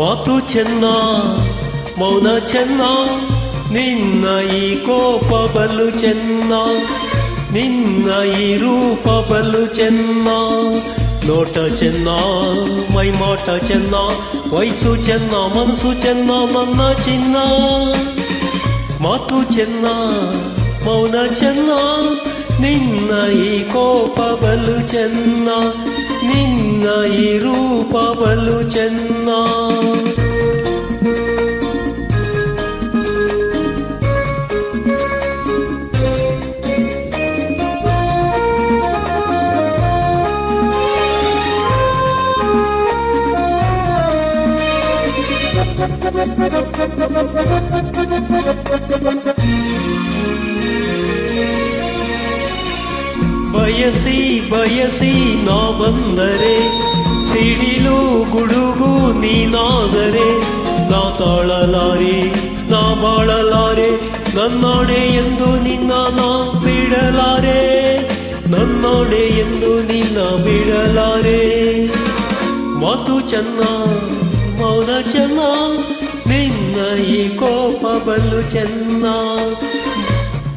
ಮಾತು ಚೆನ್ನ ಮೌನ ಚೆನ್ನ ನಿನ್ನ ಈ ಕೋಪ ಬಲು ಚೆನ್ನ ನಿನ್ನ ಈ ರೂಪ ಬಲು ಚೆನ್ನ ನೋಟ ಚೆನ್ನ ಮೈಮಾಟ ಚೆನ್ನ ವಯಸ್ಸು ಚೆನ್ನ ಮನಸ್ಸು ಚೆನ್ನ ನನ್ನ ಚಿನ್ನ ಮಾತು ಚೆನ್ನ ಮೌನ ಚೆನ್ನ ನಿನ್ನ ಈ ಕೋಪ ಬಲು ಚೆನ್ನ ನಿನ್ನ ಈ ರೂಪ ಬಲು ಚೆನ್ನ ಬಯಸಿ ಬಯಸಿ ನಾ ಬಂದರೆ, ಸಿಡಿಲು ಗುಡುಗು ನೀನಾದರೆ, ನಾ ತಾಳಲಾರೆ, ನಾ ಬಾಳಲಾರೆ, ನನ್ನೊಡೆ ಎಂದು ನಿನ್ನ ನಾ ಬಿಡಲಾರೆ, ನನ್ನೊಡೆ ಎಂದು ನಿನ್ನ ಬಿಡಲಾರೆ. ಮಾತು ಚೆನ್ನ ಮೌನ ಚೆನ್ನ ನಿನ್ನ ಈ ಕೋಪ ಬಲು ಚೆನ್ನ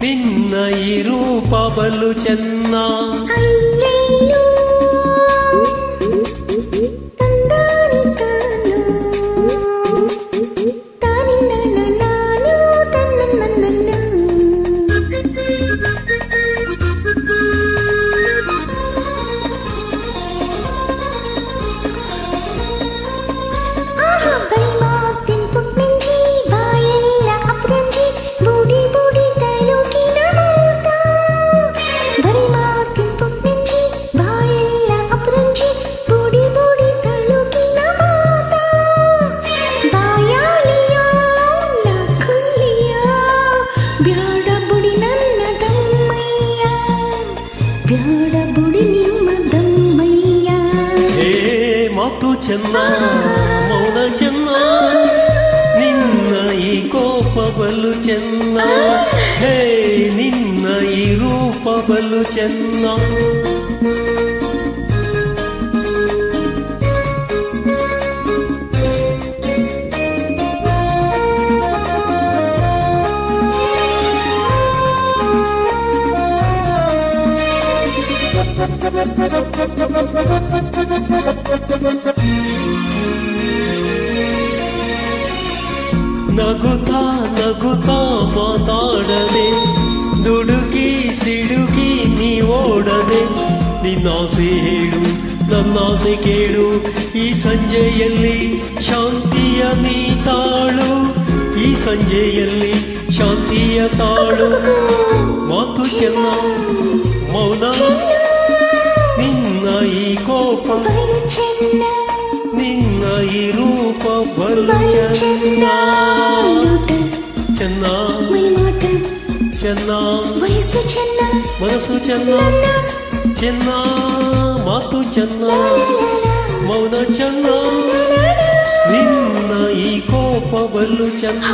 ನಿನ್ನ ಈ ರೂಪ ಬಲು ಚೆನ್ನ బ్యాడ బుడి నిమ్మ దమ్మయ్య ಹೇ ಮಾತು ಚೆನ್ನ ಮೌನ ಚೆನ್ನ ನಿನ್ನ ಈ ಕೋಪ ಬಲು ಚೆನ್ನ ಹೇ ನಿನ್ನ ಈ ರೂಪ ಬಲು ಚೆನ್ನ ನಗುತ್ತಾ ನಗುತ್ತಾ ಮಾತಾಡದೆ, ದುಡುಕಿ ಸಿಡುಕಿ ನೀ ಓಡದೆ, ನಿನ್ನಾಸೆ ಹೇಳು, ನನ್ನಾಸೆ ಕೇಳು, ಈ ಸಂಜೆಯಲ್ಲಿ ಶಾಂತಿಯ ನೀ ತಾಳು ಈ ಸಂಜೆಯಲ್ಲಿ ಶಾಂತಿಯ ತಾಳು. ಮಾತು ಚೆನ್ನ, ಮೌನ. ನಿನ್ನ ಈ ಕೋಪ ನಿನ್ನ ಈ ರೂಪ ಬಲು ಚೆನ್ನ ಚೆನ್ನ ಚೆನ್ನ ಮನಸ್ಸು ಚೆನ್ನ ಚೆನ್ನ ಮಾತು ಚೆನ್ನ ಮೌನ ಚೆನ್ನ ನಿನ್ನ ಈ ಕೋಪ ಬಲು ಚೆನ್ನ